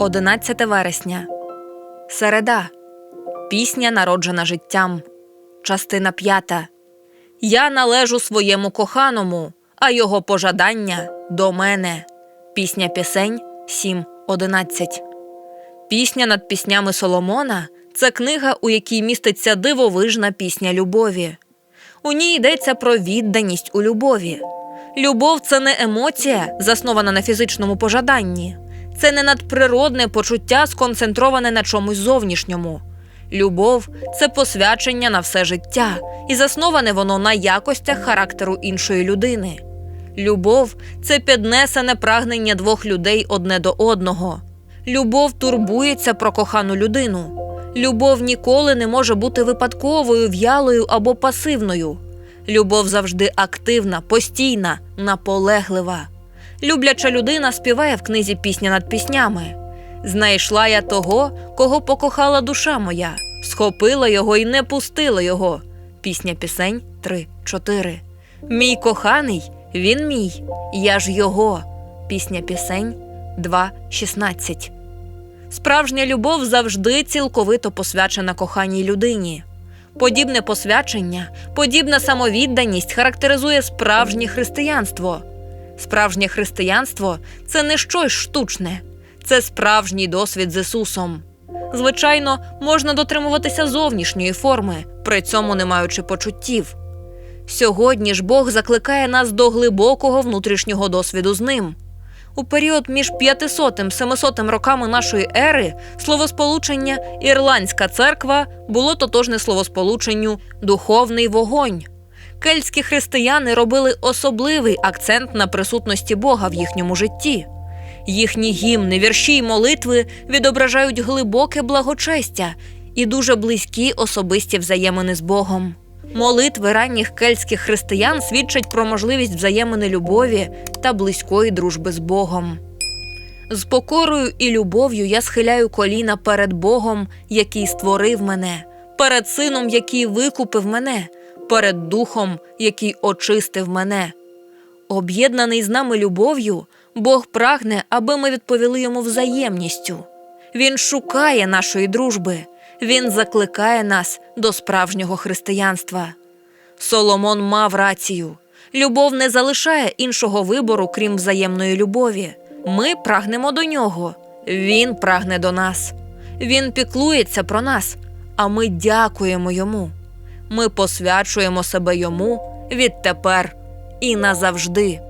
11 вересня. Середа. Пісня народжена життям. Частина п'ята. Я належу своєму коханому, а його пожадання до мене. Пісня пісень 7.11. Пісня над піснями Соломона це книга, у якій міститься дивовижна пісня любові. У ній йдеться про відданість у любові. Любов це не емоція, заснована на фізичному пожаданні. Це не надприродне почуття, сконцентроване на чомусь зовнішньому. Любов це посвячення на все життя, і засноване воно на якостях характеру іншої людини. Любов це піднесене прагнення двох людей одне до одного. Любов турбується про кохану людину. Любов ніколи не може бути випадковою, в'ялою або пасивною. Любов завжди активна, постійна, наполеглива. Любляча людина співає в книзі пісня над піснями. Знайшла я того, кого покохала душа моя, схопила його і не пустила його. Пісня пісень 3-4. Мій коханий, він мій, я ж його. Пісня пісень 2.16. Справжня любов завжди цілковито посвячена коханій людині. Подібне посвячення, подібна самовідданість характеризує справжнє християнство. Справжнє християнство це не щось штучне, це справжній досвід з Ісусом. Звичайно, можна дотримуватися зовнішньої форми, при цьому не маючи почуттів. Сьогодні ж Бог закликає нас до глибокого внутрішнього досвіду з ним. У період між 500 і 700 роками нашої ери словосполучення Ірландська церква було тотожне словосполученню духовний вогонь. Кельтські християни робили особливий акцент на присутності Бога в їхньому житті. Їхні гімни, вірші й молитви відображають глибоке благочестя і дуже близькі особисті взаємини з Богом. Молитви ранніх кельтських християн свідчать про можливість взаємини любові та близької дружби з Богом. З покорою і любов'ю я схиляю коліна перед Богом, який створив мене, перед Сином, який викупив мене, перед Духом, який очистив мене. Об'єднаний з нами любов'ю, Бог прагне, аби ми відповіли йому взаємністю. Він шукає нашої дружби, він закликає нас до справжнього християнства. Соломон мав рацію. Любов не залишає іншого вибору, крім взаємної любові. Ми прагнемо до нього, він прагне до нас. Він піклується про нас, а ми дякуємо йому. Ми посвячуємо себе йому відтепер і назавжди.